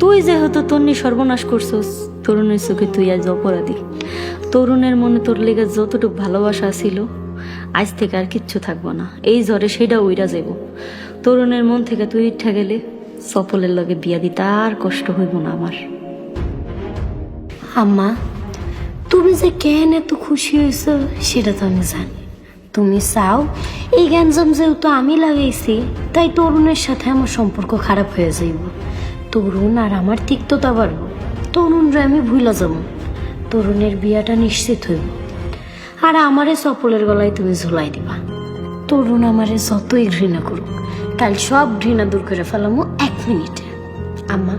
তুই যেহেতু তন্নি সর্বনাশ করছস, তরুণের চোখে তুই আজ অপরাধী। তরুণের মনে তোর লেগে যতটুকু ভালোবাসা ছিল, আজ থেকে আর কিচ্ছু থাকব না। এই জ্বরে সেটা উইরা যাব তরুণের মন থেকে তুই উঠা গেলে সফলের লগে বিয়া দিতে আর কষ্ট হইব না আমার। আম্মা, তুমি যে কেন এত খুশি হয়েছ সেটা তো আমি জানি। তুমি চাও, এই গ্যাঞ্জাম যেহেতু আমি লাগাইছি, তাই তরুণের সাথে আমার সম্পর্ক খারাপ হয়ে যাইব। তরুণ আর আমার তিক্ততা বাড়ব। তরুণরা আমি ভুলা যাব। তরুণের বিয়াটা নিশ্চিত হইব। আর আমারে সফলের গলায় তুমি ঝুলাই দিবা। তরুণ আমারে যতই ঘৃণা করুক, কাল সব ঘৃণা দূর করে ফেলামো এক মিনিটে। আম্মা,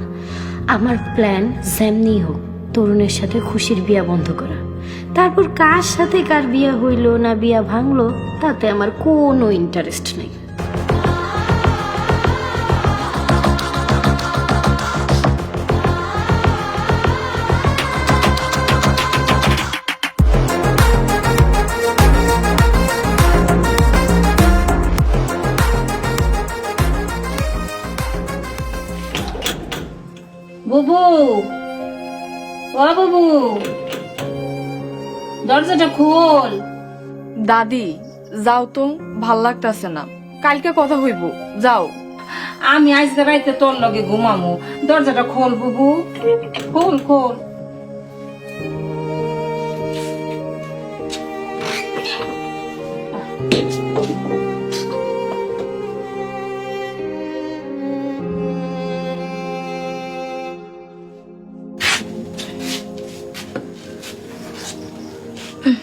আমার প্ল্যান যেমনি হোক, তরুণের সাথে খুশির বিয়া বন্ধ করা। তারপর কার সাথে কার বিয়া হইল না বিয়া ভাঙলো, তাতে আমার কোনো ইন্টারেস্ট নেই। বুবু। ও বুবু। দরজাটা খোল। দাদি যাও তো ভালো লাগতেছে না। কালকে কথা হইব যাও। আমি আজকে রাইতে তোর লগে ঘুমামু। দরজাটা খোল বুবু। খোল খোল।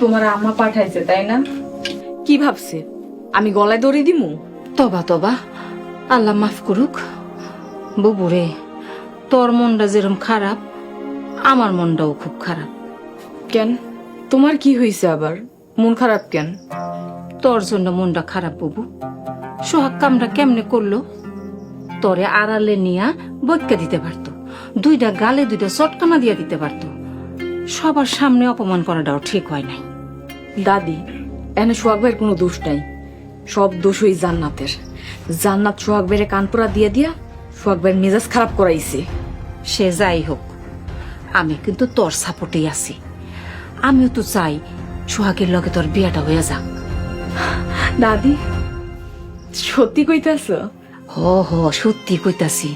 তোমার আম্মা পাঠাইছে তাই না? কি ভাবছে? আমি গলায় দড়ি দিমু? তবা তবা। আল্লাহ মাফ করুক। বুবু রে তোর মনটা যেরকম খারাপ আমার মনটাও খুব খারাপ। কেন? তোমার কি হয়েছে আবার? মন খারাপ কেন? তোর জন্য মনটা খারাপ বুবু। সোহাগ কামটা কেমনে করল? তোরে আড়ালে নিয়া বৈক্কা দিতে পারতো। দুইটা গালে দুইটা চটকানা দিয়া দিতে পারতো। সবার সামনে অপমান করাটাও ঠিক হয় নাই। দাদি এনে সোহাগ ভাইয়ের কোনো দোষ নাই। সব দোষ ওই জান্নাতের। জান্নাত সোহাগ ভাইয়ের কানপুরা দিয়ে দিয়া সোহাগ ভাইয়ের মেজাজ খারাপ করাইছে। সে যাই হোক আমি কিন্তু তোর সাপোর্টেই আছি। আমিও তো চাই সোহাগের লগে তোর বিয়াটা হয়ে যাক। দাদি সত্যি কইতাছ? হ হ সত্যি কইতাছি।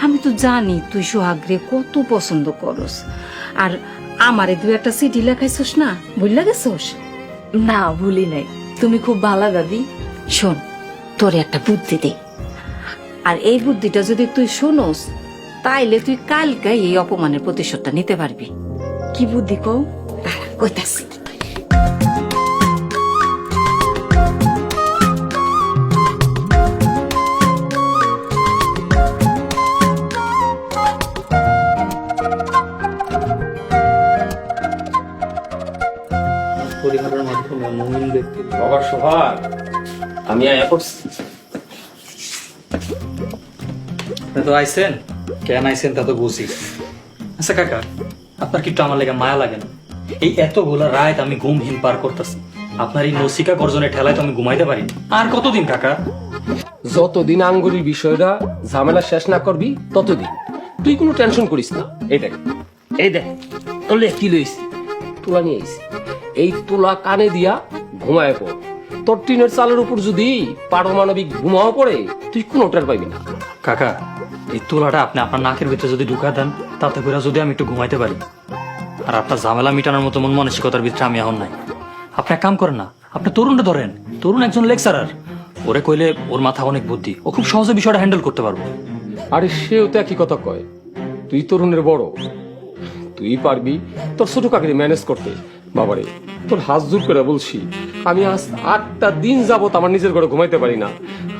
আমি তো জানি তুই সোহাগরে কত পছন্দ করস। আর আমারে দু একটা চিঠি লেখাইছস না ভুললা গেছস? না, ভুলি নাই। তুমি খুব ভালো দাদি। শোন, তোর একটা বুদ্ধি দে আর এই বুদ্ধিটা যদি তুই শোনস, তাইলে তুই কালকে এই অপমানের প্রতিশোধটা নিতে পারবি। কি বুদ্ধি দাঁড়া, কইতাছি। পরিবারের মাধ্যমে মমিন ব্যক্তির বাবার সোহাগ আমি আয়া আপনি তো আইসেন কেন আইসেন তা তো বুঝি। আচ্ছা কাকা আপনার কি একটু আমার লেগে মায়া লাগে না? এই এতগুলা রাত আমি ঘুমহীন পার করতেছি। আপনার এই নসিকা গর্জনের ঠেলায় তো আমি ঘুমাইতে পারি আর কতদিন কাকা? যতদিন আঙ্গুরির বিষয়টা ঝামেলা শেষ না করবি ততদিন। তুই কোনো টেনশন করিস না। এটাই। এই দেখ তোলে কি লইস তুলা নিয়ে আইস এই তুলা কানে দিয়া ঘুমায় পড়। তোর টিনের চালের উপর যদি পারমাণবিক ঘুমাও পড়ে তুই কোনো টের পাইবি না। কাকা এই তুলাটা আপনি আপনার নাকের ভিতরে যদি ঢুকা দেন তাতে করে যদি আমি একটু ঘুমাইতে পারি। আর আপনার ঝামেলা মিটানোর মতো মন মানসিকতার ভিতরে আমি এখন নাই। আপনি এক কাম করেন না আপনি তরুণটা ধরেন। তরুণ একজন লেকচারার। ওরে কইলে ওর মাথা অনেক বুদ্ধি। ও খুব সহজে বিষয়টা হ্যান্ডেল করতে পারব। আরে সেও তো একই কথা কয়। তুই তরুণের বড়। তুই পারবি তোর ছোট কাকিরে ম্যানেজ করতে। বাবারে তোর হাত জোর করে বলছি আমি আজ আটটা দিন যাবত আমার নিজের ঘরে ঘুমাইতে পারি না।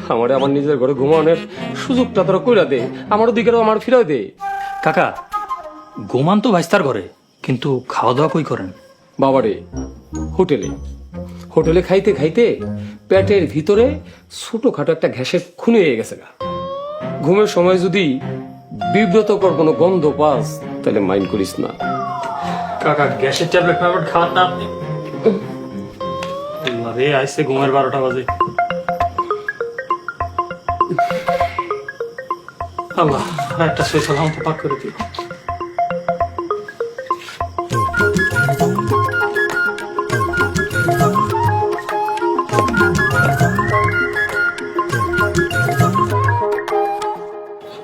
আমারে আমার নিজের ঘরে ঘুমানোর সুযোগটা তোরা কইরা দে আমার দিকেও আমার ফিরে দে। কাকা ঘুমান তো ভাইস্তার ঘরে কিন্তু খাওয়া দাওয়া কই করেন? বাবারে হোটেলে। হোটেলে খাইতে খাইতে পেটের ভিতরে ছোটখাটো একটা ঘ্যাসের খুনে হয়ে গেছে গা। ঘুমের সময় যদি বিব্রতকর কোনো গন্ধ পাস তাহলে মাইন্ড করিস না। কাকা গ্যাসের ট্যাবলেট ট্যাবলেট খাওয়ান না আপনি। রে, আইসে ঘুমের বারোটা বাজে। আল্লাহ একটা সই সালাম তো পাক করে দিও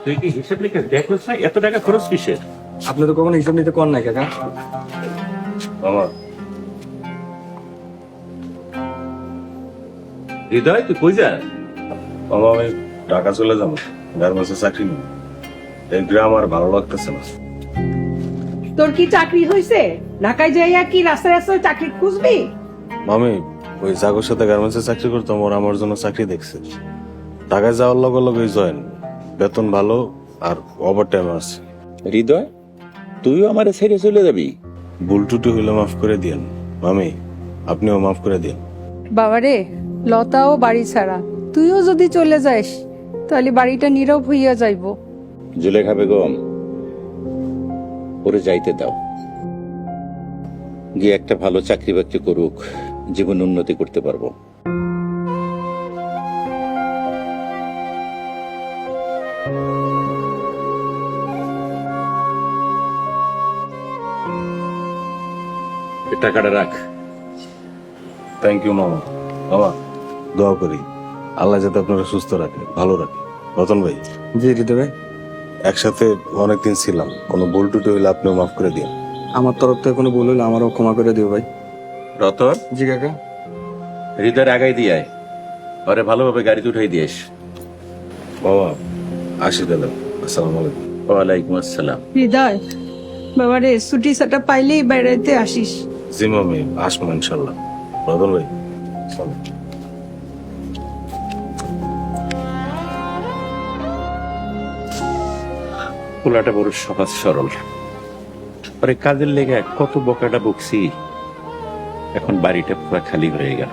তুই কি হিসেব লিখে দেখছিস না, এত টাকা খরচ কিসের? আপনি তো কখনো হিসাব নিতে কর নাই কাকা। হৃদয় তুই কই যা মামা আমি ঢাকা চলে যাব। গার্মেন্টসে চাকরি নেই। এই গ্রাম আর ভালো লাগতেছে না। তোর কি চাকরি হয়েছে ঢাকায় যাইয়া কি রাস্তায় রাস্তায় চাকরি খুঁজবি? মামি ওই জাগর সাথে গার্মেন্টসে চাকরি করতাম ওরা আমার জন্য চাকরি দেখছে। ঢাকায় যাওয়ার লগে লগে জয়েন বেতন ভালো আর ওভার টাইম আছে। হৃদয়? তুইও আমার ছেড়ে চলে যাবি। ভুল টুটি হইলে মাফ করে দিয়েন। মামি আপনিও মাফ করে দিন বাবারে লতাও বাড়ি ছাড়া। তুইও যদি চলে যাস তাহলে বাড়িটা নীরব হইয়া যাইব। জুলেখা বেগম ওরে যাইতে দাও। গিয়ে একটা ভালো চাকরি বাকরি করুক জীবন উন্নতি করতে পারব। টাকাটা রাখ। থ্যাংক ইউ মামা। মামা দোয়া করি। আল্লাহ যাতে আপনারা সুস্থ রাখে ভালো রাখে রতন ভাই। জি হৃদয় ভাই। একসাথে অনেকদিন ছিলাম। কোনো ভুল টুটি হইলে আপনিও মাফ করে দিন। আমার তরফ থেকে কোনো ভুল হলে আমারও ক্ষমা করে দিও ভাই। রতন? জি কাকা। হৃদয়ের আগাই দিয়ে আয়। ওরে ভালোভাবে গাড়িতে উঠাই দিয়েস মামা আসি তাহলে। আসসালামু আলাইকুম। ওয়ালাইকুম আসসালাম। হৃদয় বাবারে ছুটি সাটা পাইলেই বেড়াইতে আসিস। জি আসব ইনশাল্লাহ রতন ভাই, চলো। পোলাটা বড় সহজ সরল। পরে কাজের লেগে কত বকাটা বকছি এখন বাড়িটা পুরা খালি হয়ে গেল।